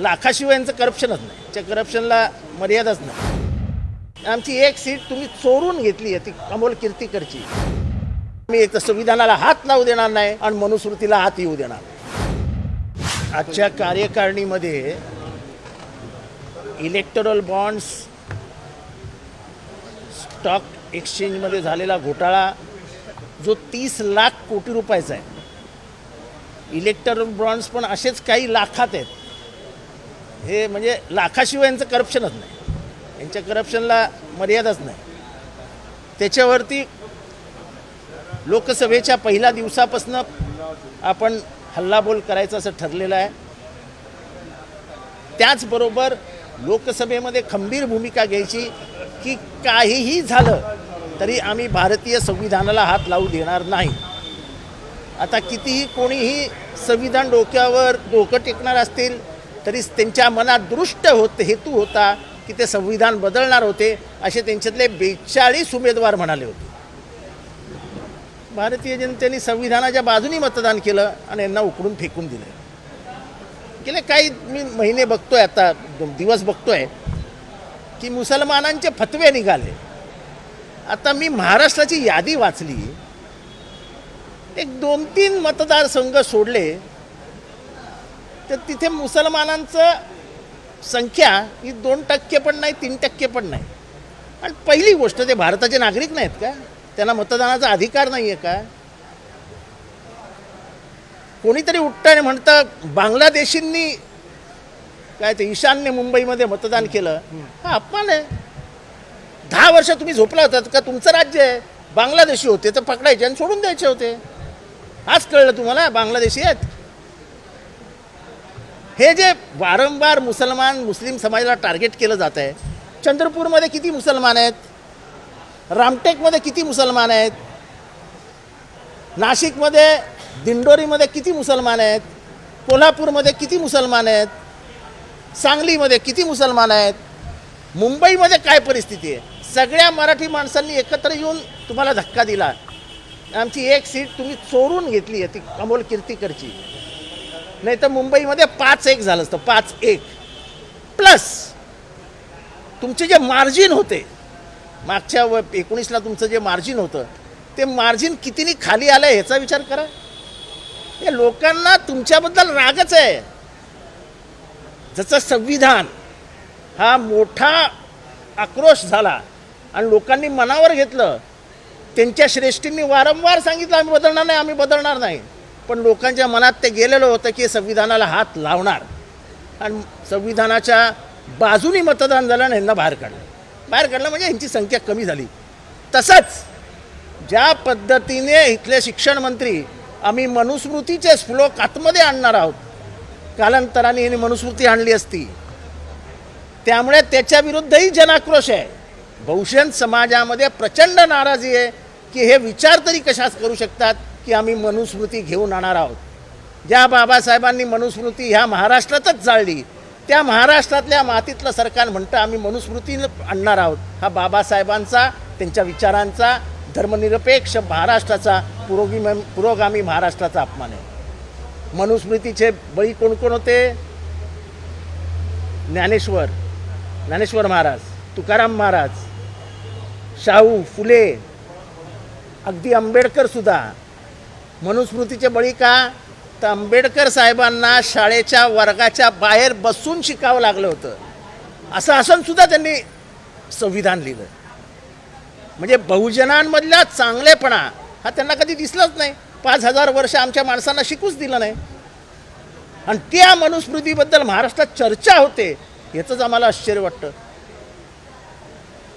लाखाशिवाय यांचं करप्शनच नाही. त्या करप्शनला मर्यादाच नाही. आमची एक सीट तुम्ही चोरून घेतली आहे ती अमोल कीर्तीकरची. मी तर संविधानाला हात लावू देणार नाही आणि मनुस्मृतीला हात येऊ देणार नाही. आजच्या कार्यकारिणीमध्ये इलेक्टरल बॉन्ड्स स्टॉक एक्सचेंजमध्ये झालेला घोटाळा जो तीस लाख कोटी रुपयाचा आहे. इलेक्टरल बॉन्ड्स पण असेच काही लाखात आहेत. हे म्हणजे लाखाशिवाय यांचं करप्शनच नाही. यांच्या करप्शनला मर्यादाच नाही. त्याच्यावरती लोकसभेच्या पहिल्या दिवसापासून आपण हल्लाबोल करायचं असं ठरलेलं आहे. त्याचबरोबर लोकसभेमध्ये खंबीर भूमिका घ्यायची की काहीही झालं तरी आम्ही भारतीय संविधानाला हात लावू देणार नाही. आता कितीही कोणीही संविधान डोक्यावर डोकं टेकणार असतील तरी त्यांच्या मनात दृष्ट होत हेतू होता की ते संविधान बदलणार होते असे त्यांच्यातले बेचाळीस उमेदवार म्हणाले होते. भारतीय जनतेने संविधानाच्या बाजूनी मतदान केलं आणि यांना उकडून फेकून दिलं. गेले काही मी महिने बघतोय आता दिवस बघतोय की मुसलमानांचे फतवे निघाले. आता मी महाराष्ट्राची यादी वाचली. एक दोन तीन मतदारसंघ सोडले तर तिथे मुसलमानांचं संख्या ही दोन टक्के पण नाही तीन टक्के पण नाही. आणि पहिली गोष्ट ते भारताचे नागरिक नाहीत का? त्यांना मतदानाचा अधिकार नाही आहे का? कोणीतरी उठतं आणि म्हणतं बांगलादेशींनी काय ते ईशान्य मुंबईमध्ये मतदान केलं? हा अपमान आहे. दहा वर्ष तुम्ही झोपला होतात का तुमचं राज्य आहे? बांगलादेशी होते तर पकडायचे आणि सोडून द्यायचे होते. आज कळलं तुम्हाला बांगलादेशी आहेत. हे जे वारंवार मुसलमान मुस्लिम समाजाला टार्गेट केलं जात आहे चंद्रपूरमध्ये किती मुसलमान आहेत? रामटेकमध्ये किती मुसलमान आहेत? नाशिकमध्ये दिंडोरीमध्ये किती मुसलमान आहेत? कोल्हापूरमध्ये किती मुसलमान आहेत? सांगलीमध्ये किती मुसलमान आहेत? मुंबईमध्ये काय परिस्थिती आहे? सगळ्या मराठी माणसांनी एकत्र येऊन तुम्हाला धक्का दिला. आमची एक सीट तुम्ही चोरून घेतली आहे ती अमोल कीर्तीकरची. नाही तर मुंबईमध्ये पाच एक झालं असतं पाच एक. प्लस तुमचे जे मार्जिन होते मागच्या व एकोणीसला तुमचं जे मार्जिन होतं ते मार्जिन कितीनी खाली आलं ह्याचा विचार करा. या लोकांना तुमच्याबद्दल रागच आहे. जसं संविधान हा मोठा आक्रोश झाला आणि लोकांनी मनावर घेतलं त्यांच्या श्रेष्ठींनी वारंवार सांगितलं आम्ही बदलणार नाही आम्ही बदलणार नाही. पण लोकांच्या मनात ते गेलेलं होतं की संविधानाला हात लावणार. आणि संविधानाच्या बाजूनी मतदान झालं आणि यांना बाहेर काढलं. बाहेर काढलं म्हणजे यांची संख्या कमी झाली. तसंच ज्या पद्धतीने इथले शिक्षण मंत्री आम्ही मनुस्मृतीचे श्लोक आतमध्ये आणणार आहोत कालांतराने यांनी मनुस्मृती आणली असती. त्यामुळे त्याच्याविरुद्धही जनाक्रोश आहे. बहुजन समाजामध्ये प्रचंड नाराजी आहे की हे विचार तरी कशाच करू शकतात? की आम्ही मनुस्मृती घेऊन आणणार आहोत. ज्या बाबासाहेबांनी मनुस्मृती ह्या महाराष्ट्रातच जाळली त्या महाराष्ट्रातल्या मातीतलं सरकार म्हणतं आम्ही मनुस्मृती आणणार आहोत. हा बाबासाहेबांचा त्यांच्या विचारांचा धर्मनिरपेक्ष महाराष्ट्राचा पुरोगी पुरोगामी महाराष्ट्राचा अपमान आहे. मनुस्मृतीचे बळी कोण कोण होते? ज्ञानेश्वर ज्ञानेश्वर महाराज तुकाराम महाराज शाहू फुले अगदी आंबेडकरसुद्धा मनुस्मृतीचे बळी का? तर आंबेडकर साहेबांना शाळेच्या वर्गाच्या बाहेर बसून शिकावं लागलं होतं. असं असून सुद्धा त्यांनी संविधान लिहिलं. म्हणजे बहुजनांमधला चांगलेपणा हा त्यांना कधी दिसलाच नाही. पाच हजार वर्ष आमच्या माणसांना शिकूच दिलं नाही. आणि त्या मनुस्मृतीबद्दल महाराष्ट्रात चर्चा होते याचंच आम्हाला आश्चर्य वाटतं.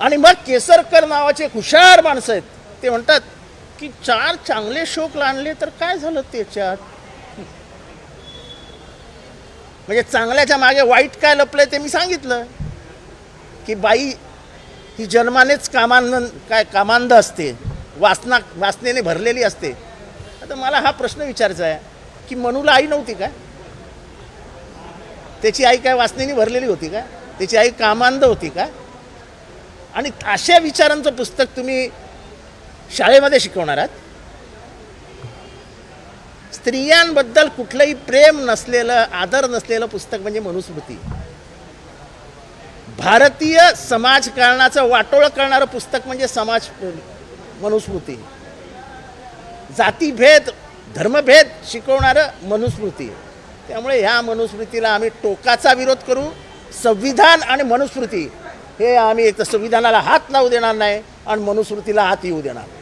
आणि मग केसरकर नावाचे हुशार माणसं आहेत ते म्हणतात की चार चांगले शोक आणले तर काय झालं त्याच्यात? म्हणजे चांगल्याच्या मागे वाईट काय लपलंय ते मी सांगितलं. की बाई ही जन्मानेच कामांद काय कामांध असते. वासना वासनेने भरलेली असते. आता मला हा प्रश्न विचारायचा आहे की मनूला आई नव्हती का? त्याची आई काय वासनेने भरलेली होती का? त्याची आई कामांध होती का? आणि अशा विचारांचं पुस्तक तुम्ही शाळेमध्ये शिकवणार आहात? स्त्रियांबद्दल कुठलंही प्रेम नसलेलं आदर नसलेलं पुस्तक म्हणजे मनुस्मृती. भारतीय समाजकारणाचं वाटोळं करणारं पुस्तक म्हणजे समाज मनुस्मृती. जातीभेद धर्मभेद शिकवणारं मनुस्मृती. त्यामुळे ह्या मनुस्मृतीला आम्ही टोकाचा विरोध करू संविधान आणि मनुस्मृती. हे आम्ही तर संविधानाला हात लावू देणार नाही आणि मनुस्मृतीला हात येऊ देणार नाही.